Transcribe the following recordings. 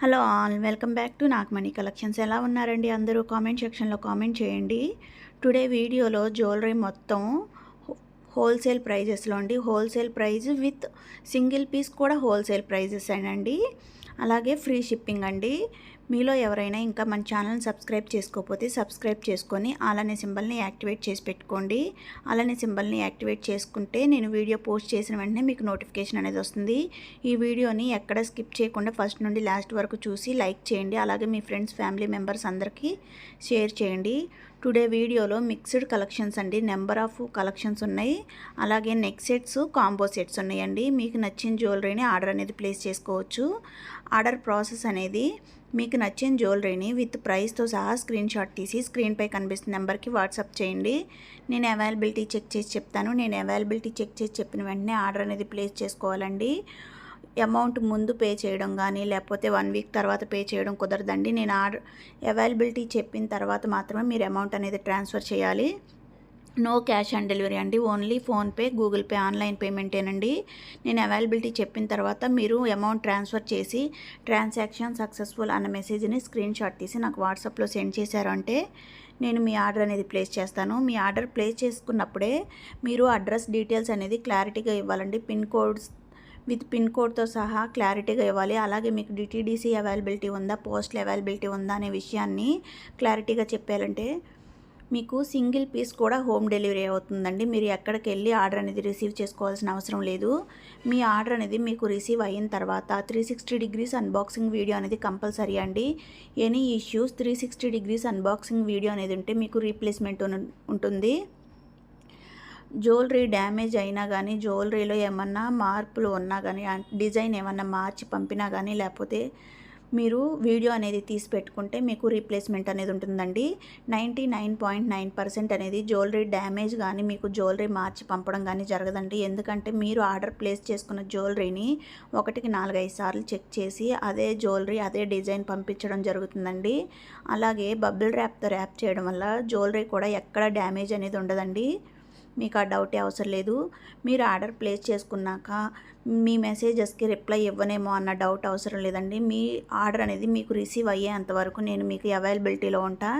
Hello all welcome back to Nagamani collections. ఎలా ఉన్నారండి అందరూ? కామెంట్ సెక్షన్లో కామెంట్ చేయండి. టుడే వీడియోలో జ్యువెలరీ మొత్తం హోల్సేల్ ప్రైజెస్లో అండి. Wholesale price with single piece కూడా హోల్సేల్ ప్రైజెస్ అండి. అలాగే ఫ్రీ షిప్పింగ్ అండి. మీలో ఎవరైనా ఇంకా మన ఛానల్ని సబ్స్క్రైబ్ చేసుకోకపోతే సబ్స్క్రైబ్ చేసుకొని అలానే సింబల్ని యాక్టివేట్ చేసి పెట్టుకోండి. అలానే సింబల్ని యాక్టివేట్ చేసుకుంటే నేను వీడియో పోస్ట్ చేసిన వెంటనే మీకు నోటిఫికేషన్ అనేది వస్తుంది. ఈ వీడియోని ఎక్కడ స్కిప్ చేయకుండా ఫస్ట్ నుండి లాస్ట్ వరకు చూసి లైక్ చేయండి. అలాగే మీ ఫ్రెండ్స్ ఫ్యామిలీ మెంబర్స్ అందరికీ షేర్ చేయండి. టుడే వీడియోలో మిక్స్డ్ కలెక్షన్స్ అండి. నెంబర్ ఆఫ్ కలెక్షన్స్ ఉన్నాయి. అలాగే నెక్ సెట్స్ కాంబో సెట్స్ ఉన్నాయండి. మీకు నచ్చిన జ్యువెలరీని ఆర్డర్ అనేది ప్లేస్ చేసుకోవచ్చు. ఆర్డర్ ప్రాసెస్ అనేది మీకు నచ్చిన జ్యువెలరీని విత్ ప్రైస్తో సహా స్క్రీన్ షాట్ తీసి స్క్రీన్పై కనిపిస్తున్న నెంబర్కి వాట్సాప్ చేయండి. నేను అవైలబిలిటీ చెక్ చేసి చెప్తాను. నేను అవైలబిలిటీ చెక్ చేసి చెప్పిన వెంటనే ఆర్డర్ అనేది ప్లేస్ చేసుకోవాలండి. అమౌంట్ ముందు పే చేయడం కానీ లేకపోతే వన్ వీక్ తర్వాత పే చేయడం కుదరదండి. నేను ఆర్డర్ అవైలబిలిటీ చెప్పిన తర్వాత మాత్రమే మీరు అమౌంట్ అనేది ట్రాన్స్ఫర్ చేయాలి. నో క్యాష్ ఆన్ డెలివరీ అండి. Only PhonePe Google Pay online పేమెంటేనండి. నేను అవైలబిలిటీ చెప్పిన తర్వాత మీరు అమౌంట్ ట్రాన్స్ఫర్ చేసి ట్రాన్సాక్షన్ సక్సెస్ఫుల్ అన్న మెసేజ్ని స్క్రీన్ షాట్ తీసి నాకు వాట్సాప్లో సెండ్ చేశారు అంటే నేను మీ ఆర్డర్ అనేది ప్లేస్ చేస్తాను. మీ ఆర్డర్ ప్లేస్ చేసుకున్నప్పుడే మీరు అడ్రస్ డీటెయిల్స్ అనేది క్లారిటీగా ఇవ్వాలండి. పిన్ కోడ్స్ విత్ పిన్ కోడ్తో సహా క్లారిటీగా ఇవ్వాలి. అలాగే మీకు డిటీడీసీ అవైలబిలిటీ ఉందా పోస్టల్ అవైలబిలిటీ ఉందా అనే విషయాన్ని క్లారిటీగా చెప్పాలంటే మీకు సింగిల్ పీస్ కూడా హోమ్ డెలివరీ అవుతుందండి. మీరు ఎక్కడికి వెళ్ళి ఆర్డర్ అనేది రిసీవ్ చేసుకోవాల్సిన అవసరం లేదు. మీ ఆర్డర్ అనేది మీకు రిసీవ్ అయిన తర్వాత three sixty degrees unboxing video అనేది కంపల్సరీ అండి. Any issues three sixty degrees unboxing video అనేది ఉంటే మీకు రీప్లేస్మెంట్ ఉంటుంది. జ్యువెలరీ డ్యామేజ్ అయినా కానీ జ్యువెలరీలో ఏమన్నా మార్పులు ఉన్నా కానీ డిజైన్ ఏమన్నా మార్చి పంపినా కానీ లేకపోతే మీరు వీడియో అనేది తీసి పెట్టుకుంటే మీకు రీప్లేస్మెంట్ అనేది ఉంటుందండి. Ninety nine point nine percent అనేది జ్యువెలరీ డ్యామేజ్ కానీ మీకు జ్యువెలరీ మార్చి పంపడం కానీ జరగదండి. ఎందుకంటే మీరు ఆర్డర్ ప్లేస్ చేసుకున్న జ్యువెలరీని ఒకటికి నాలుగైదు సార్లు చెక్ చేసి అదే జ్యువెలరీ అదే డిజైన్ పంపించడం జరుగుతుందండి. అలాగే బబుల్ ర్యాప్తో ర్యాప్ చేయడం వల్ల జ్యువెలరీ కూడా ఎక్కడ డ్యామేజ్ అనేది ఉండదండి. మీకు ఆ డౌటే అవసరం లేదు. మీరు ఆర్డర్ ప్లేస్ చేసుకున్నాక మీ మెసేజెస్కి రిప్లై ఇవ్వనేమో అన్న డౌట్ అవసరం లేదండి. మీ ఆర్డర్ అనేది మీకు రిసీవ్ అయ్యేంత వరకు నేను మీకు అవైలబిలిటీలో ఉంటా.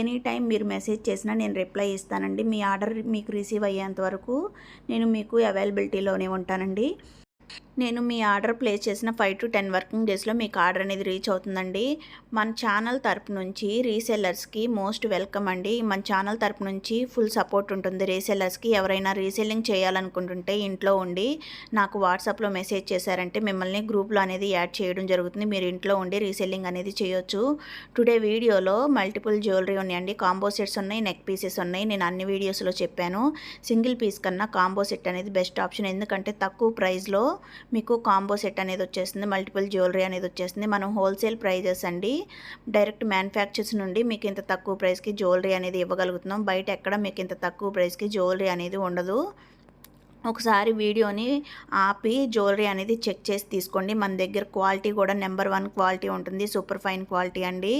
ఎనీ టైం మీరు మెసేజ్ చేసినా నేను రిప్లై ఇస్తానండి. మీ ఆర్డర్ మీకు రిసీవ్ అయ్యేంత వరకు నేను మీకు అవైలబిలిటీలోనే ఉంటానండి. నేను మీ ఆర్డర్ ప్లేస్ చేసిన ఫైవ్ టు టెన్ వర్కింగ్ డేస్లో మీకు ఆర్డర్ అనేది రీచ్ అవుతుందండి. మన ఛానల్ తరపు నుంచి రీసెల్లర్స్కి మోస్ట్ వెల్కమ్ అండి. మన ఛానల్ తరపు నుంచి ఫుల్ సపోర్ట్ ఉంటుంది. రీసెల్లర్స్కి ఎవరైనా రీసెల్లింగ్ చేయాలనుకుంటుంటే ఇంట్లో ఉండి నాకు వాట్సాప్లో మెసేజ్ చేశారంటే మిమ్మల్ని గ్రూప్లో అనేది యాడ్ చేయడం జరుగుతుంది. మీరు ఇంట్లో ఉండి రీసెల్లింగ్ అనేది చేయొచ్చు. టుడే వీడియోలో మల్టిపుల్ జ్యువెలరీ ఉన్నాయండి. కాంబో సెట్స్ ఉన్నాయి నెక్ పీసెస్ ఉన్నాయి. నేను అన్ని వీడియోస్లో చెప్పాను. సింగిల్ పీస్ కన్నా కాంబో సెట్ అనేది బెస్ట్ ఆప్షన్. ఎందుకంటే తక్కువ ప్రైస్లో మీకు కాంబో సెట్ అనేది వచ్చేస్తుంది మల్టిపుల్ జ్యువెలరీ అనేది వచ్చేస్తుంది. మనం హోల్సేల్ ప్రైజెస్ అండి డైరెక్ట్ మ్యానుఫ్యాక్చర్స్ నుండి మీకు ఇంత తక్కువ ప్రైస్కి జ్యువెలరీ అనేది ఇవ్వగలుగుతున్నాం. బయట ఎక్కడ మీకు ఇంత తక్కువ ప్రైస్కి జ్యువెలరీ అనేది ఉండదు. ఒకసారి వీడియోని ఆపి జ్యువెలరీ అనేది చెక్ చేసి తీసుకోండి. మన దగ్గర క్వాలిటీ కూడా నెంబర్ వన్ క్వాలిటీ ఉంటుంది. సూపర్ ఫైన్ క్వాలిటీ అండి.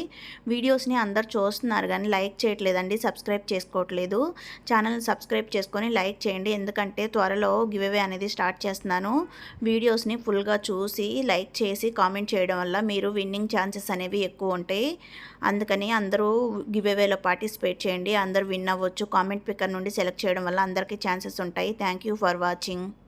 వీడియోస్ని అందరు చూస్తున్నారు కానీ లైక్ చేయట్లేదండి. సబ్స్క్రైబ్ చేసుకోవట్లేదు. ఛానల్ని సబ్స్క్రైబ్ చేసుకొని లైక్ చేయండి. ఎందుకంటే త్వరలో గివ్వే అనేది స్టార్ట్ చేస్తున్నాను. వీడియోస్ని ఫుల్గా చూసి లైక్ చేసి కామెంట్ చేయడం వల్ల మీరు విన్నింగ్ ఛాన్సెస్ అనేవి ఎక్కువ ఉంటాయి. అందుకని అందరూ గివ్వేలో పార్టిసిపేట్ చేయండి. అందరూ విన్ అవ్వచ్చు. కామెంట్ పిక్కర్ నుండి సెలెక్ట్ చేయడం వల్ల అందరికీ ఛాన్సెస్ ఉంటాయి. Thank for for watching.